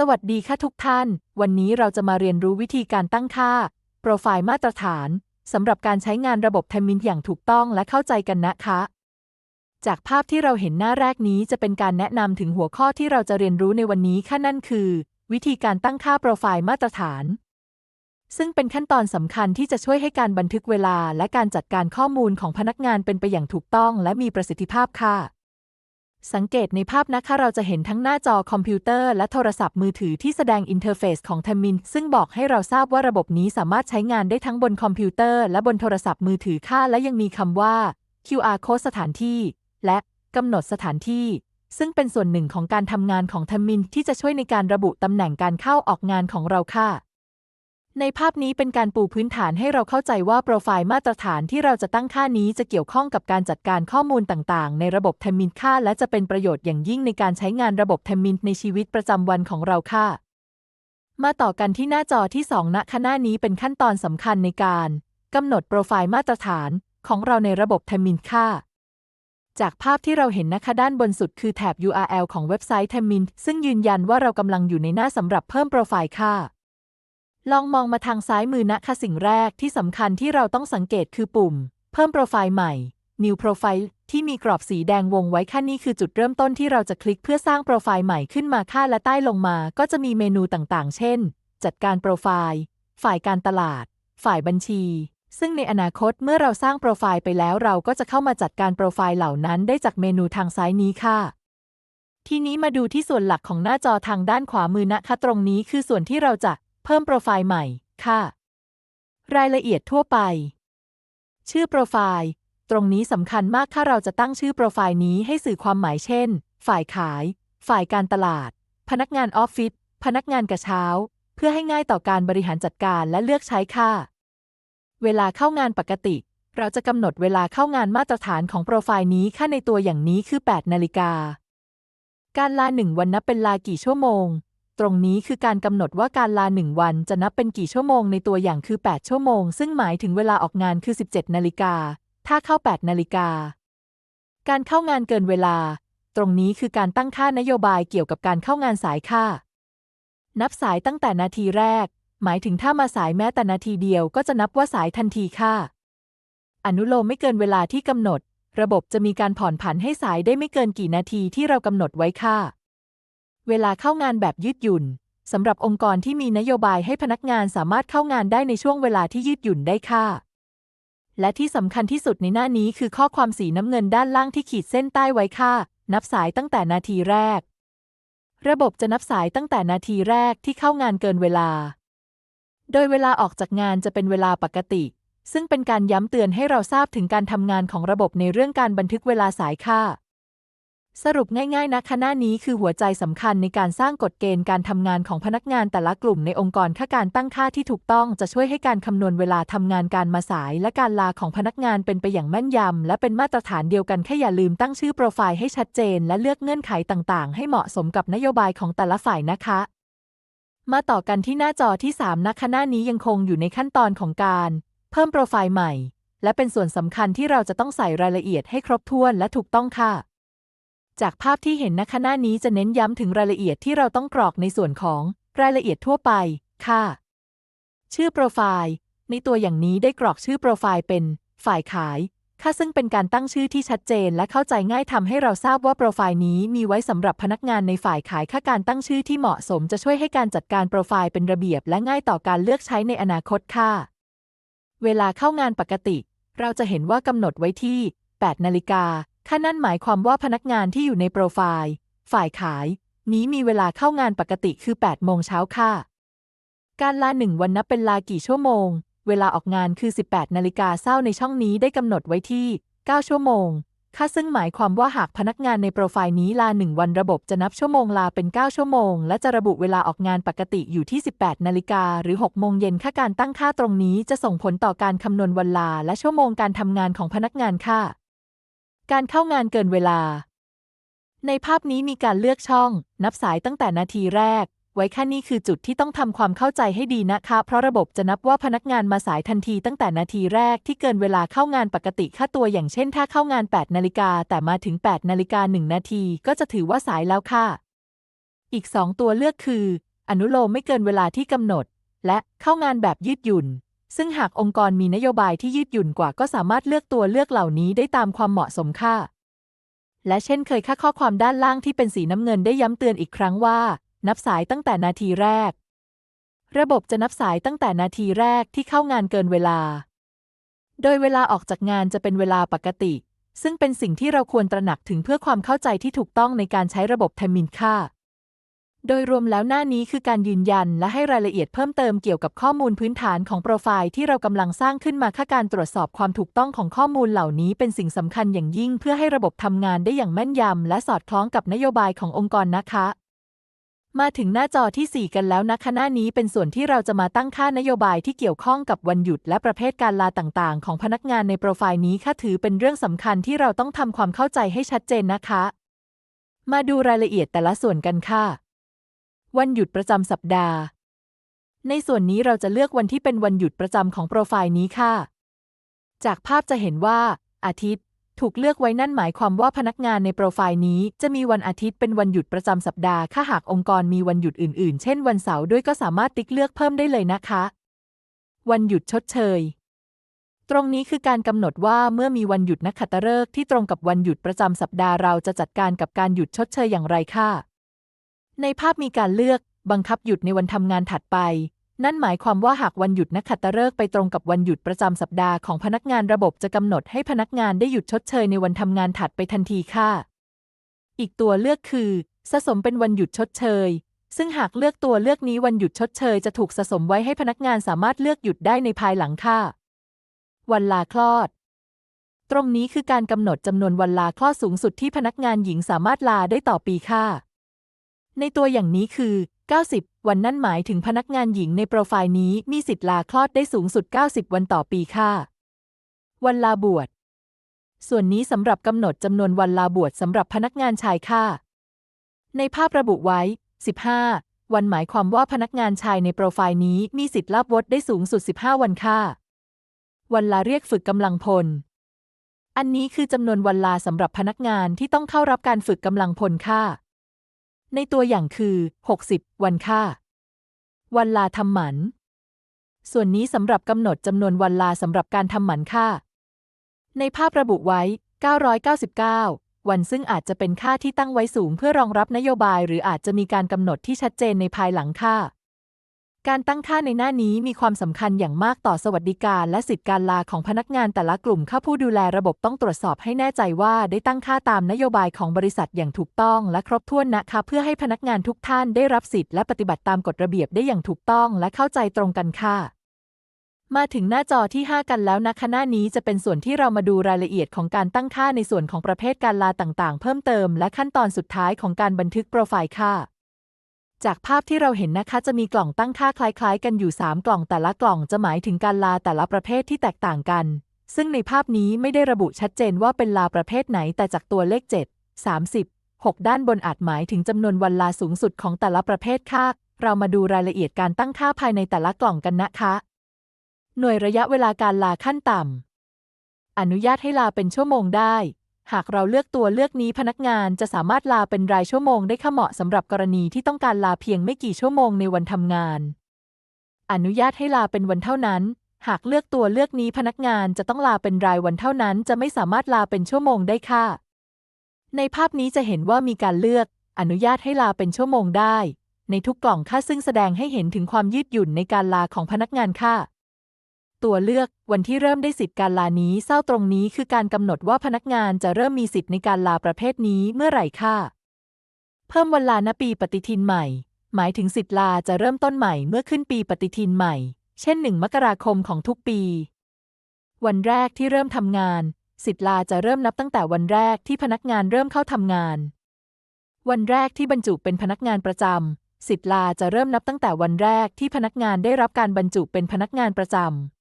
สวัสดีค่ะทุกท่าน วันนี้เราจะมาเรียนรู้วิธีการตั้งค่า โปรไฟล์มาตรฐานสำหรับการใช้งานระบบ t ทมินอย่างถูกต้องและเข้าใจกันนะคะ จากภาพที่เราเห็นหน้าแรกนี้จะเป็นการแนะนำถึงหัวข้อที่เราจะเรียนรู้ในวันนี้ค่ะนั่นคือ วิธีการตั้งค่าโปรไฟล์มาตรฐาน ซึ่งเป็นขั้นตอนสำคัญที่จะช่วยให้การบันทึกเวลา และการจัดการข้อมูลของพนักงานเป็นไปอย่างถูกต้อง และมีประสิทธิภาพค่ะ สังเกตในภาพนะคะเราจะเห็นทั้งหน้าจอคอมพิวเตอร์และโทรศัพท์มือถือที่แสดงอินเทอร์เฟซของทมิน ซึ่งบอกให้เราทราบว่าระบบนี้สามารถใช้งานได้ทั้งบนคอมพิวเตอร์และบนโทรศัพท์มือถือค่ะและยังมีคำว่า QR code สถานที่ และกำหนดสถานที่ ซึ่งเป็นส่วนหนึ่งของการทำงานของทมินที่จะช่วยในการระบุตำแหน่งการเข้าออกงานของเราค่ะ ในภาพนี้เป็นการปูพื้นฐานให้เราเข้าใจว่าโปรไฟล์มาตรฐานที่เราจะตั้งค่านี้จะเกี่ยวข้องกับการจัดการข้อมูลต่างๆ ในระบบ t ทมินค่า และจะเป็นประโยชน์อย่างยิ่งในการใช้งานระบบ t ทมินในชีวิตประจำวันของเราค่ะ มาต่อกันที่หน้าจอที่ 2 ณขณะนี้เป็นขั้นตอนสำคัญในการกำหนดโปรไฟล์มาตรฐานของเราในระบบ t ทมินค่า จากภาพที่เราเห็นนะคะด้านบนสุดคือแถบ URL ของเว็บไซต์ t ทมินซึ่งยืนยันว่าเรากำลังอยู่ในหน้าสำหรับเพิ่มโปรไฟล์ค่ะ ลองมองมาทางซ้ายมือนะคะสิ่งแรกที่สำคัญที่เราต้องสังเกตคือปุ่ม เพิ่มโปรไฟล์ใหม่ New Profile ที่มีกรอบสีแดงวงไว้ค่ะนี่คือจุดเริ่มต้นที่เราจะคลิกเพื่อสร้างโปรไฟล์ใหม่ขึ้นมาค่ะและใต้ลงมา ก็จะมีเมนูต่างๆ เช่น จัดการโปรไฟล์ ฝ่ายการตลาด ฝ่ายบัญชี ซึ่งในอนาคตเมื่อเราสร้างโปรไฟล์ไปแล้วเราก็จะเข้ามาจัดการโปรไฟล์เหล่านั้นได้จากเมนูทางซ้ายนี้ค่ะทีนี้มาดูที่ส่วนหลักของหน้าจอทางด้านขวามือนะคะตรงนี้คือส่วนที่เราจะ เพิ่มโปรไฟล์ใหม่ ค่ะ รายละเอียดทั่วไป ชื่อโปรไฟล์ ตรงนี้สำคัญมากถ้าเราจะตั้งชื่อโปรไฟล์นี้ให้สื่อความหมายเช่น ฝ่ายขาย ฝ่ายการตลาด พนักงานออฟฟิศ พนักงานกระเช้า เพื่อให้ง่ายต่อการบริหารจัดการและเลือกใช้ค่ะ เวลาเข้างานปกติ เราจะกำหนดเวลาเข้างานมาตรฐานของโปรไฟล์นี้ค่าในตัวอย่างนี้คือ 8 นาฬิกา การลาหนึ่งวันนับเป็นลากี่ชั่วโมง ตรงนี้คือการกำหนดว่าการลาหนึ่งวันจะนับเป็นกี่ชั่วโมงในตัวอย่างคือ 8 ชั่วโมง ซึ่งหมายถึงเวลาออกงานคือ 17 นาฬิกา ถ้าเข้า 8 นาฬิกา การเข้างานเกินเวลา ตรงนี้คือการตั้งค่านโยบายเกี่ยวกับการเข้างานสายค่ะ นับสายตั้งแต่นาทีแรก หมายถึงถ้ามาสายแม้แต่นาทีเดียวก็จะนับว่าสายทันทีค่ะ อนุโลมไม่เกินเวลาที่กำหนด ระบบจะมีการผ่อนผันให้สายได้ไม่เกินกี่นาทีที่เรากำหนดไว้ค่ะ เวลาเข้างานแบบยืดหยุ่นสำหรับองค์กรที่มีนโยบายให้พนักงานสามารถเข้างานได้ในช่วงเวลาที่ยืดหยุ่นได้ค่ะ และที่สำคัญที่สุดในหน้านี้คือข้อความสีน้ำเงินด้านล่างที่ขีดเส้นใต้ไว้ค่ะ นับสายตั้งแต่นาทีแรก ระบบจะนับสายตั้งแต่นาทีแรกที่เข้างานเกินเวลา โดยเวลาออกจากงานจะเป็นเวลาปกติ ซึ่งเป็นการย้ำเตือนให้เราทราบถึงการทำงานของระบบในเรื่องการบันทึกเวลาสายค่ะ สรุปง่ายๆนะคณะนี้คือหัวใจสำคัญในการสร้างกฎเกณฑ์การทำงานของพนักงานแต่ละกลุ่มในองค์กรค่าการตั้งค่าที่ถูกต้องจะช่วยให้การคำนวณเวลาทำงานการมาสาย และการลาของพนักงานเป็นไปอย่างแม่นยำและเป็นมาตรฐานเดียวกันแค่อย่าลืมตั้งชื่อโปรไฟล์ให้ชัดเจน และเลือกเงื่อนไขต่างๆ ให้เหมาะสมกับนโยบายของแต่ละฝ่ายนะคะมาต่อกันที่หน้าจอที่3ณขณะนี้ยังคงอยู่ในขั้นตอนของการ เพิ่มโปรไฟล์ใหม่ และเป็นส่วนสำคัญที่เราจะต้องใส่รายละเอียดให้ครบถ้วนและถูกต้องค่ะ จากภาพที่เห็นณขณะนี้จะเน้นย้ำถึงรายละเอียดที่เราต้องกรอกในส่วนของรายละเอียดทั่วไป ค่ะ ชื่อโปรไฟล์ ในตัวอย่างนี้ได้กรอกชื่อโปรไฟล์เป็น ฝ่ายขาย ค่ะซึ่งเป็นการตั้งชื่อที่ชัดเจนและเข้าใจง่ายทำให้เราทราบว่าโปรไฟล์นี้มีไว้สำหรับพนักงานในฝ่ายขายค่าการตั้งชื่อที่เหมาะสมจะช่วยให้การจัดการโปรไฟล์เป็นระเบียบและง่ายต่อการเลือกใช้ในอนาคตค่ะ เวลาเข้างานปกติ เราจะเห็นว่ากำหนดไว้ที่ 8 นาฬิกา ค่านั่นหมายความว่าพนักงานที่อยู่ในโปรไฟล์ ฝ่ายขาย นี้มีเวลาเข้างานปกติคือ 8 โมงเช้าค่ะ การลาหนึ่งวันนับเป็นลากี่ชั่วโมง เวลาออกงานคือ 18 นาฬิกาเศร้าในช่องนี้ได้กำหนดไว้ที่ 9 ชั่วโมง ค่าซึ่งหมายความว่าหากพนักงานในโปรไฟล์นี้ลาหนึ่งวันระบบจะนับชั่วโมงลาเป็น 9 ชั่วโมง และจะระบุเวลาออกงานปกติอยู่ที่ 18 นาฬิกาหรือ 6 โมงเย็นค่าการตั้งค่าตรงนี้จะส่งผลต่อการคำนวณวันลาและชั่วโมงการทำงานของพนักงานค่ะ การเข้างานเกินเวลา ในภาพนี้มีการเลือกช่อง นับสายตั้งแต่นาทีแรก ไว้แค่นี้คือจุดที่ต้องทำความเข้าใจให้ดีนะคะ เพราะระบบจะนับว่าพนักงานมาสายทันทีตั้งแต่นาทีแรกที่เกินเวลาเข้างานปกติค่าตัวอย่างเช่น ถ้าเข้างาน 8 นาฬิกาแต่มาถึง 8 นาฬิกา1นาที ก็จะถือว่าสายแล้วค่ะ อีก 2 ตัวเลือกคือ อนุโลมไม่เกินเวลาที่กำหนด และเข้างานแบบยืดหยุ่น ซึ่งหากองค์กรมีนโยบายที่ยืดหยุ่นกว่าก็สามารถเลือกตัวเลือกเหล่านี้ได้ตามความเหมาะสมค่ะ และเช่นเคยค่าข้อความด้านล่างที่เป็นสีน้ำเงินได้ย้ำเตือนอีกครั้งว่า นับสายตั้งแต่นาทีแรก ระบบจะนับสายตั้งแต่นาทีแรกที่เข้างานเกินเวลา โดยเวลาออกจากงานจะเป็นเวลาปกติ ซึ่งเป็นสิ่งที่เราควรตระหนักถึงเพื่อความเข้าใจที่ถูกต้องในการใช้ระบบไทมินค่า โดยรวมแล้วหน้านี้คือการยืนยันและให้รายละเอียดเพิ่มเติมเกี่ยวกับข้อมูลพื้นฐานของโปรไฟล์ที่เรากำลังสร้างขึ้นมาค่าการตรวจสอบความถูกต้องของข้อมูลเหล่านี้เป็นสิ่งสำคัญอย่างยิ่งเพื่อให้ระบบทำงานได้อย่างแม่นยำและสอดคล้องกับนโยบายขององค์กรนะคะมาถึงหน้าจอที่ 4 กันแล้วนะคะหน้านี้เป็นส่วนที่เราจะมาตั้งค่านโยบายที่เกี่ยวข้องกับวันหยุดและประเภทการลาต่างๆ ของพนักงานในโปรไฟล์นี้ค่าถือเป็นเรื่องสำคัญที่เราต้องทำความเข้าใจให้ชัดเจนนะคะ มาดูรายละเอียดแต่ละส่วนกันค่ะ วันหยุดประจำสัปดาห์ ในส่วนนี้เราจะเลือกวันที่เป็นวันหยุดประจำของโปรไฟล์นี้ค่ะ จากภาพจะเห็นว่า อาทิตย์ ถูกเลือกไว้นั่นหมายความว่าพนักงานในโปรไฟล์นี้ จะมีวันอาทิตย์เป็นวันหยุดประจำสัปดาห์ถ้าหากองค์กรมีวันหยุดอื่นๆ เช่น วันเสาร์ด้วยก็สามารถติ๊กเลือกเพิ่มได้เลยนะคะ วันหยุดชดเชยตรงนี้คือการกำหนดว่าเมื่อมีวันหยุดนักขัตฤกษ์ที่ตรงกับวันหยุดประจำสัปดาห์เราจะจัดการกับการหยุดชดเชยอย่างไรค่ะ ในภาพมีการเลือกบังคับหยุดในวันทำงานถัดไป นั่นหมายความว่าหากวันหยุดนักขัตฤกษ์ไปตรงกับวันหยุดประจำสัปดาห์ของพนักงานระบบจะกำหนดให้พนักงานได้หยุดชดเชยในวันทำงานถัดไปทันทีค่ะ อีกตัวเลือกคือ สะสมเป็นวันหยุดชดเชย ซึ่งหากเลือกตัวเลือกนี้วันหยุดชดเชยจะถูกสะสมไว้ให้พนักงานสามารถเลือกหยุดได้ในภายหลังค่ะ วันลาคลอด ตรงนี้คือการกำหนดจำนวนวันลาคลอดสูงสุดที่พนักงานหญิงสามารถลาได้ต่อปีค่ะ ในตัวอย่างนี้คือ 90 วันนั่นหมายถึงพนักงานหญิงในโปรไฟล์นี้มีสิทธิ์ลาคลอดได้สูงสุด 90 วันต่อปีค่ะ วันลาบวช ส่วนนี้สำหรับกำหนดจำนวนวันลาบวชสำหรับพนักงานชายค่ะ ในภาพระบุไว้ 15 วันหมายความว่าพนักงานชายในโปรไฟล์นี้มีสิทธิ์ลาบวชได้สูงสุด 15 วันค่ะ วันลาเรียกฝึกกำลังพล อันนี้คือจำนวนวันลาสำหรับพนักงานที่ต้องเข้ารับการฝึกกำลังพลค่ะ ในตัวอย่างคือ 60 วันค่า วันลาทำหมัน ส่วนนี้สำหรับกำหนดจำนวนวันลาสำหรับการทำหมันค่า ในภาพระบุไว้ 999 วันซึ่งอาจจะเป็นค่าที่ตั้งไว้สูงเพื่อรองรับนโยบาย หรืออาจจะมีการกำหนดที่ชัดเจนในภายหลังค่ะ การตั้งค่าในหน้านี้มีความสำคัญอย่างมากต่อสวัสดิการและสิทธิการลาของพนักงานแต่ละกลุ่มข้าผู้ดูแลระบบต้องตรวจสอบให้แน่ใจว่าได้ตั้งค่าตามนโยบายของบริษัทอย่างถูกต้องและครบถ้วนนะคะ เพื่อให้พนักงานทุกท่านได้รับสิทธิและปฏิบัติตามกฎระเบียบได้อย่างถูกต้องและเข้าใจตรงกันค่ะมาถึงหน้าจอที่ 5 กันแล้วนะคะหน้านี้จะเป็นส่วนที่เรามาดูรายละเอียดของการตั้งค่าในส่วนของประเภทการลาต่างๆ เพิ่มเติม และขั้นตอนสุดท้ายของการบันทึกโปรไฟล์ค่ะ จากภาพที่เราเห็นนะคะจะมีกล่องตั้งค่าคล้ายๆ กันอยู่ 3 กล่องแต่ละกล่องจะหมายถึงการลาแต่ละประเภทที่แตกต่างกัน ซึ่งในภาพนี้ไม่ได้ระบุชัดเจนว่าเป็นลาประเภทไหนแต่จากตัวเลข 7 30 6 ด้านบนอาจหมายถึงจำนวนวันลาสูงสุดของแต่ละประเภทค่ะเรามาดูรายละเอียดการตั้งค่าภายในแต่ละกล่องกันนะคะ หน่วยระยะเวลาการลาขั้นต่ำอนุญาตให้ลาเป็นชั่วโมงได้ หากเราเลือกตัวเลือกนี้พนักงานจะสามารถลาเป็นรายชั่วโมงได้ค่ะเหมาะสำหรับกรณีที่ต้องการลาเพียงไม่กี่ชั่วโมงในวันทำงาน อนุญาตให้ลาเป็นวันเท่านั้น หากเลือกตัวเลือกนี้พนักงานจะต้องลาเป็นรายวันเท่านั้น จะไม่สามารถลาเป็นชั่วโมงได้ค่ะ ในภาพนี้จะเห็นว่ามีการเลือกอนุญาตให้ลาเป็นชั่วโมงได้ ในทุกกล่องค่าซึ่งแสดงให้เห็นถึงความยืดหยุ่นในการลาของพนักงานค่ะ ตัวเลือกวันที่เริ่มได้สิทธิ์การลานี้เศร้าตรงนี้คือการกำหนดว่าพนักงานจะเริ่มมีสิทธิ์ในการลาประเภทนี้เมื่อไหร่ค่ะ เพิ่มวันลาณปีปฏิทินใหม่ หมายถึงสิทธิ์ลาจะเริ่มต้นใหม่เมื่อขึ้นปีปฏิทินใหม่ เช่น1มกราคมของทุกปี วันแรกที่เริ่มทำงาน สิทธิ์ลาจะเริ่มนับตั้งแต่วันแรกที่พนักงานเริ่มเข้าทำงาน วันแรกที่บรรจุเป็นพนักงานประจำสิทธิ์ลาจะเริ่มนับตั้งแต่วันแรกที่พนักงานได้รับการบรรจุเป็นพนักงานประจำ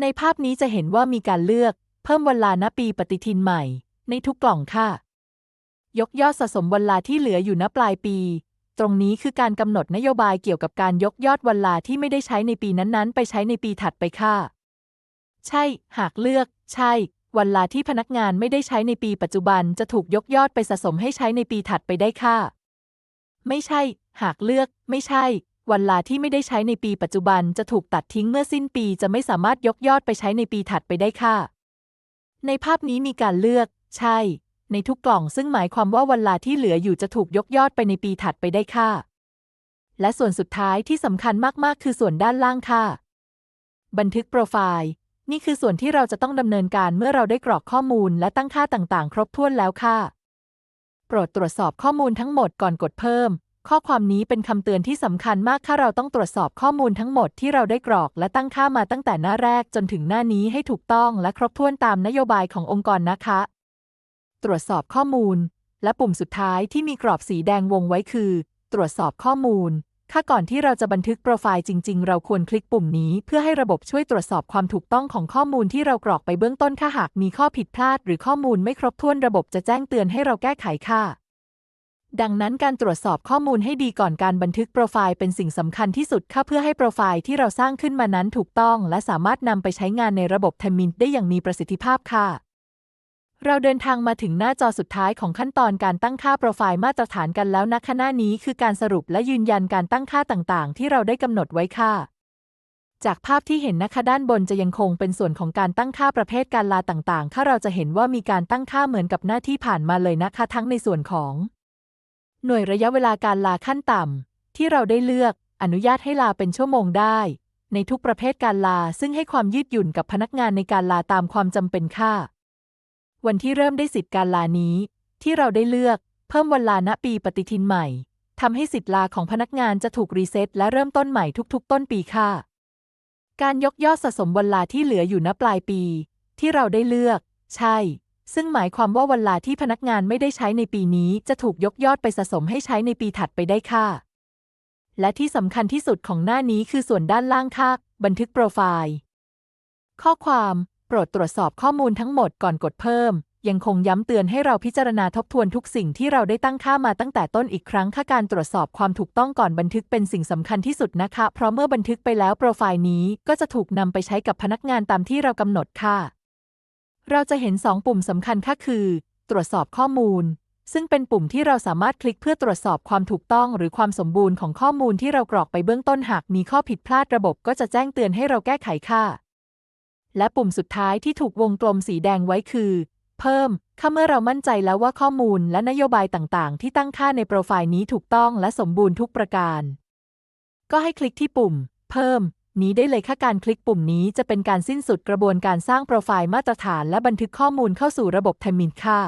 ในภาพนี้จะเห็นว่ามีการเลือก เพิ่มวันลาณปีปฏิทินใหม่ ในทุกกล่องค่ะ ยกยอดสะสมวันลาที่เหลืออยู่ณปลายปี ตรงนี้คือการกำหนดนโยบายเกี่ยวกับการยกยอดวันลาที่ไม่ได้ใช้ในปีนั้นๆ ไปใช้ในปีถัดไปค่ะ ใช่ หากเลือก ใช่ วันลาที่พนักงานไม่ได้ใช้ในปีปัจจุบันจะถูกยกยอดไปสะสมให้ใช้ในปีถัดไปได้ค่ะ ไม่ใช่ หากเลือก ไม่ใช่ วันลาที่ไม่ได้ใช้ในปีปัจจุบันจะถูกตัดทิ้งเมื่อสิ้นปีจะไม่สามารถยกยอดไปใช้ในปีถัดไปได้ค่ะ ในภาพนี้มีการเลือก ใช่ ในทุกกล่องซึ่งหมายความว่าวันลาที่เหลืออยู่จะถูกยกยอดไปในปีถัดไปได้ค่ะ และส่วนสุดท้ายที่สำคัญมากๆ คือส่วนด้านล่างค่ะ บันทึกโปรไฟล์นี่คือส่วนที่เราจะต้องดำเนินการเมื่อเราได้กรอกข้อมูลและตั้งค่าต่างๆ ครบถ้วนแล้วค่ะ โปรดตรวจสอบข้อมูลทั้งหมดก่อนกดเพิ่ม ข้อความนี้เป็นคำเตือนที่สำคัญมากค่ะเราต้องตรวจสอบข้อมูลทั้งหมดที่เราได้กรอก และตั้งค่ามาตั้งแต่หน้าแรกจนถึงหน้านี้ให้ถูกต้องและครบถ้วนตามนโยบายขององค์กรนะคะ ตรวจสอบข้อมูล และปุ่มสุดท้ายที่มีกรอบสีแดงวงไว้คือ ตรวจสอบข้อมูลค่าก่อนที่เราจะบันทึกโปรไฟล์จริง ๆ เราควรคลิกปุ่มนี้ เพื่อให้ระบบช่วยตรวจสอบความถูกต้องของข้อมูลที่เรากรอกไปเบื้องต้นค่ะหากมีข้อผิดพลาด หรือข้อมูลไม่ครบถ้วนระบบจะแจ้งเตือนให้เราแก้ไขค่ะ ดังนั้นการตรวจสอบข้อมูลให้ดีก่อนการบันทึกโปรไฟล์เป็นสิ่งสำคัญที่สุดค่ะเพื่อให้โปรไฟล์ที่เราสร้างขึ้นมานั้นถูกต้อง และสามารถนำไปใช้งานในระบบ t ทมินได้อย่างมีประสิทธิภาพค่ะ เราเดินทางมาถึงหน้าจอสุดท้ายของขั้นตอนการตั้งค่าโปรไฟล์มาตรฐานกันแล้วนะขณะนี้คือการสรุปและยืนยันการตั้งค่าต่างๆ ที่เราได้กำหนดไว้ค่ะจากภาพที่เห็นนะคะด้านบนจะยังคงเป็นส่วนของการตั้งค่าประเภทการลาต่างๆ ถ้าเราจะเห็นว่ามีการตั้งค่าเหมือนกับหน้าที่ผ่านมาเลยนะคะ ทั้งในส่วนของ หน่วยระยะเวลาการลาขั้นต่ำที่เราได้เลือกอนุญาตให้ลาเป็นชั่วโมงได้ ในทุกประเภทการลาซึ่งให้ความยืดหยุ่นกับพนักงานในการลาตามความจำเป็นค่ะวันที่เริ่มได้สิทธิการลานี้ ที่เราได้เลือก เพิ่มวันลาณปีปฏิทินใหม่ทำให้สิทธิลาของพนักงานจะถูกรีเซ็ตและเริ่มต้นใหม่ทุก ๆ ต้นปีค่ะ การยกยอดสะสมวันลาที่เหลืออยู่ณปลายปี ที่เราได้เลือก ใช่ ซึ่งหมายความว่าวันลาที่พนักงานไม่ได้ใช้ในปีนี้จะถูกยกยอดไปสะสมให้ใช้ในปีถัดไปได้ค่ะ และที่สำคัญที่สุดของหน้านี้คือส่วนด้านล่างค่ะบันทึกโปรไฟล์ ข้อความ โปรดตรวจสอบข้อมูลทั้งหมดก่อนกดเพิ่ม ยังคงย้ำเตือนให้เราพิจารณาทบทวนทุกสิ่งที่เราได้ตั้งค่ามาตั้งแต่ต้นอีกครั้งค่าการตรวจสอบความถูกต้องก่อนบันทึกเป็นสิ่งสำคัญที่สุดนะคะ เพราะเมื่อบันทึกไปแล้วโปรไฟล์นี้ก็จะถูกนำไปใช้กับพนักงานตามที่เรากำหนดค่ะ เราจะเห็น 2 ปุ่มสำคัญค่ะคือ ตรวจสอบข้อมูล ซึ่งเป็นปุ่มที่เราสามารถคลิกเพื่อตรวจสอบความถูกต้องหรือความสมบูรณ์ของข้อมูลที่เรากรอกไปเบื้องต้นหากมีข้อผิดพลาดระบบก็จะแจ้งเตือนให้เราแก้ไขค่ะ และปุ่มสุดท้ายที่ถูกวงกลมสีแดงไว้คือ เพิ่มค่าเมื่อเรามั่นใจแล้วว่าข้อมูลและนโยบายต่างๆ ที่ตั้งค่าในโปรไฟล์นี้ถูกต้องและสมบูรณ์ทุกประการ ก็ให้คลิกที่ปุ่ม เพิ่ม นี้ได้เลยค่ะการคลิกปุ่มนี้จะเป็นการสิ้นสุดกระบวนการสร้างโปรไฟล์มาตรฐานและบันทึกข้อมูลเข้าสู่ระบบไทมินค่ะ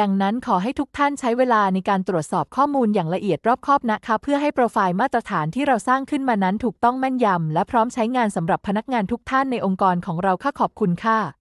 ดังนั้นขอให้ทุกท่านใช้เวลาในการตรวจสอบข้อมูลอย่างละเอียดรอบคอบนะคะ เพื่อให้โปรไฟล์มาตรฐานที่เราสร้างขึ้นมานั้นถูกต้องแม่นยำและพร้อมใช้งานสำหรับพนักงานทุกท่านในองค์กรของเราค่ะขอบคุณค่ะ